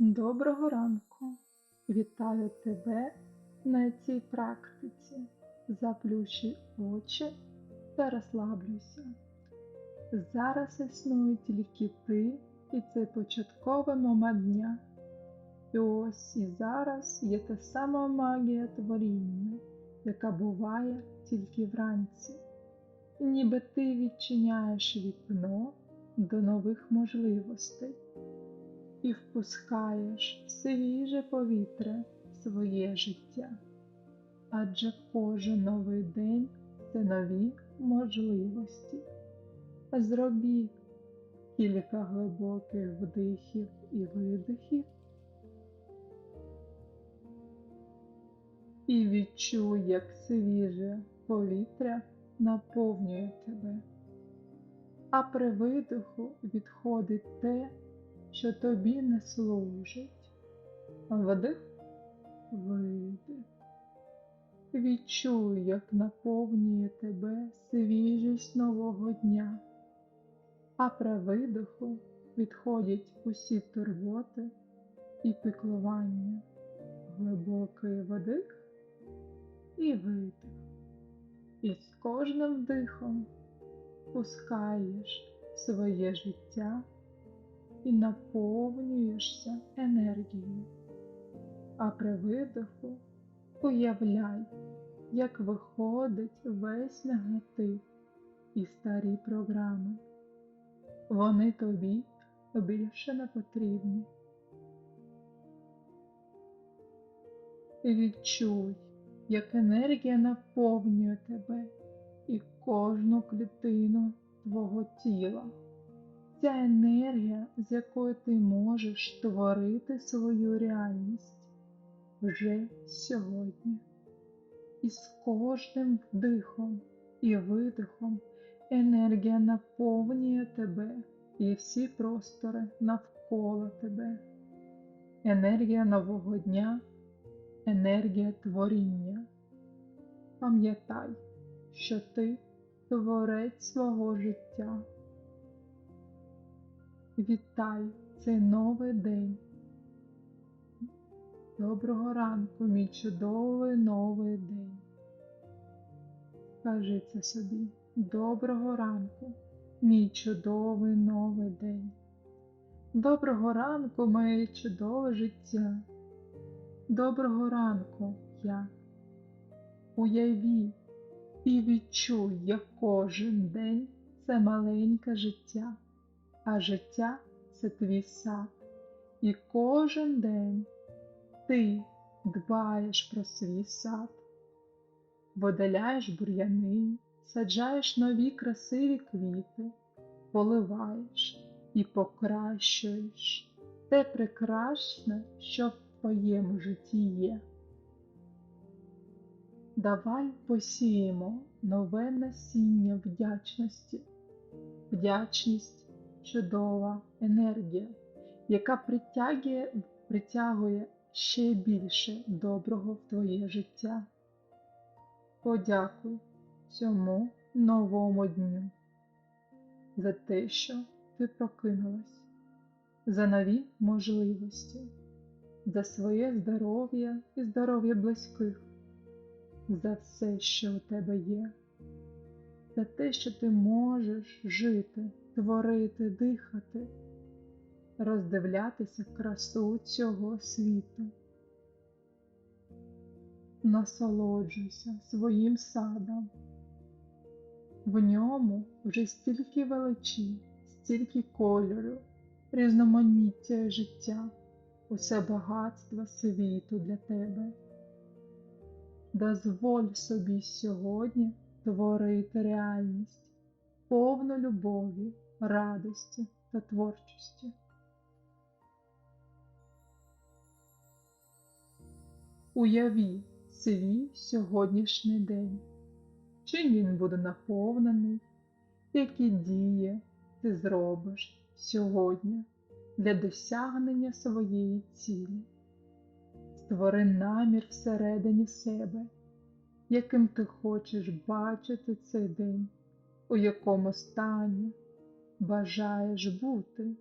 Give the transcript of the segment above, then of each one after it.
Доброго ранку! Вітаю тебе на цій практиці. Заплющуй очі та розслаблюйся. Зараз існує тільки ти і цей початковий момент дня. І ось і зараз є та сама магія творіння, яка буває тільки вранці. Ніби ти відчиняєш вікно до нових можливостей і впускаєш свіже повітря в своє життя. Адже кожен новий день це нові можливості. Зробі кілька глибоких вдихів і видихів і відчуй, як свіже повітря наповнює тебе. А при видиху відходить те, що тобі не служить. Вдих, видих. Відчуй, як наповнює тебе свіжість нового дня, а при видиху відходять усі турботи і піклування, глибокий вдих і видих. І з кожним вдихом пускаєш своє життя і наповнюєшся енергією. А при видиху уявляй, як виходить весь негатив і старі програми. Вони тобі більше не потрібні. Відчуй, як енергія наповнює тебе і кожну клітину твого тіла. Ця енергія, з якою ти можеш творити свою реальність вже сьогодні. І з кожним вдихом і видихом енергія наповнює тебе і всі простори навколо тебе. Енергія нового дня, енергія творіння. Пам'ятай, що ти творець свого життя. Вітай цей новий день. Доброго ранку, мій чудовий новий день. Кажи собі. Доброго ранку, мій чудовий новий день. Доброго ранку, моє чудове життя. Доброго ранку я. Уяві і відчуй, як кожен день це маленьке життя а життя це твій сад. І кожен день ти дбаєш про свій сад, видаляєш бур'яни, саджаєш нові красиві квіти, поливаєш і покращуєш те прекрасне, що в твоєму житті є. Давай посіємо нове насіння вдячності, вдячність чудова енергія, яка притягує, притягує ще більше доброго в твоє життя. Подякуй цьому новому дню за те, що ти прокинулась, за нові можливості, за своє здоров'я і здоров'я близьких, за все, що у тебе є, за те, що ти можеш жити творити, дихати, роздивлятися красу цього світу. Насолоджуйся своїм садом. В ньому вже стільки величі, стільки кольору, різноманіття життя, усе багатство світу для тебе. Дозволь собі сьогодні творити реальність, повну любові, радості та творчості. Уяві свій сьогоднішній день, чим він буде наповнений, які дії ти зробиш сьогодні для досягнення своєї цілі. Створи намір всередині себе, яким ти хочеш бачити цей день, у якому стані бажаєш бути.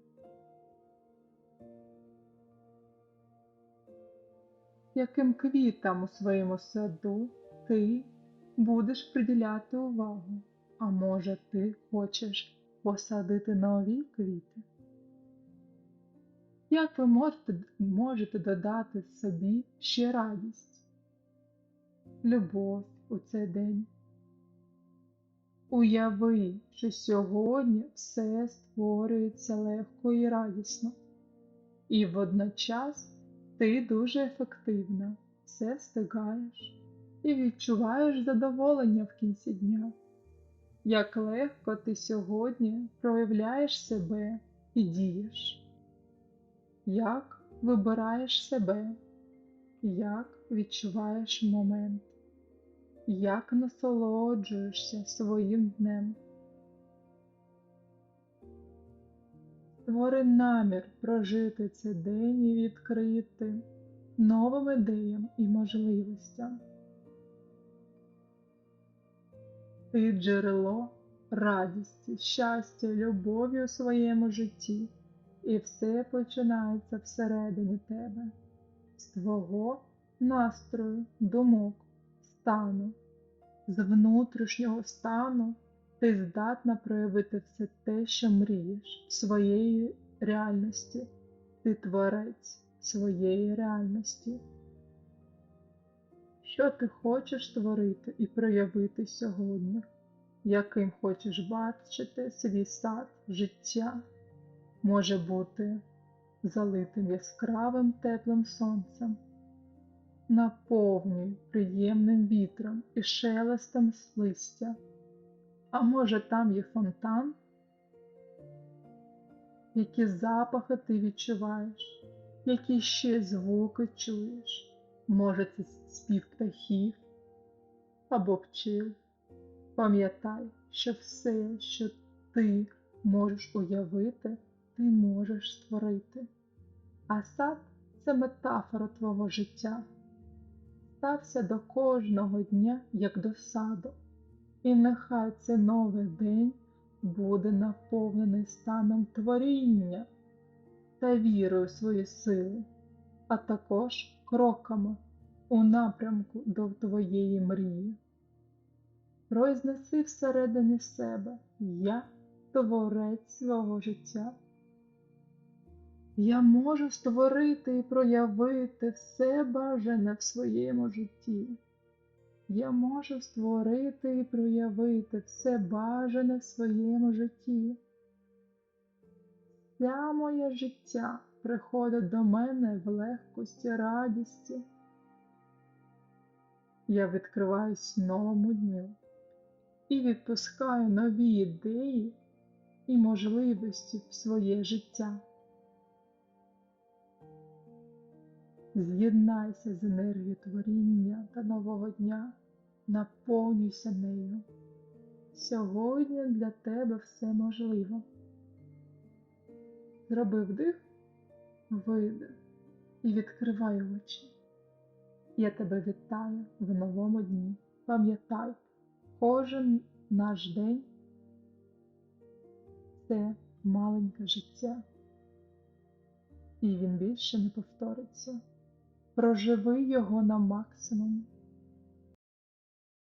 яким квітам у своєму саду ти будеш приділяти увагу, а може ти хочеш посадити нові квіти? Як ви можете, можете додати собі ще радість, любов у цей день? Уяви, що сьогодні все створюється легко і радісно, і водночас ти дуже ефективно все встигаєш і відчуваєш задоволення в кінці дня. Як легко ти сьогодні проявляєш себе і дієш, як вибираєш себе, як відчуваєш момент, як насолоджуєшся своїм днем. Створи намір прожити цей день і відкрити новим ідеям і можливостям. Ти джерело радісті, щастя, любові у своєму житті, і все починається всередині тебе, з твого настрою, думок, стану, з внутрішнього стану ти здатна проявити все те, що мрієш своєї реальності, ти творець своєї реальності. Що ти хочеш створити і проявити сьогодні, яким хочеш бачити свій сад життя, може бути залитим яскравим теплим сонцем, наповнюй приємним вітром і шелестом листя. А може там є фонтан? Які запахи ти відчуваєш, які ще звуки чуєш? Може, це спів птахів або пчил. Пам'ятай, що все, що ти можеш уявити, ти можеш створити. А сад це метафора твого життя. Стався до кожного дня, як до саду. І нехай цей новий день буде наповнений станом творіння та вірою в свої сили, а також кроками у напрямку до твоєї мрії. Произнеси всередині себе Я творець свого життя. Я можу створити і проявити все бажане в своєму житті. Я можу створити і проявити все бажане в своєму житті. Вся моє життя приходить до мене в легкості, радісті. Я відкриваюсь новому дню і відпускаю нові ідеї і можливості в своє життя. З'єднайся з енергією творіння та нового дня, наповнюйся нею. Сьогодні для тебе все можливо. Зроби вдих, видих і відкривай очі. Я тебе вітаю в новому дні. Пам'ятай, кожен наш день це маленьке життя, і він більше не повториться. Проживи його на максимум.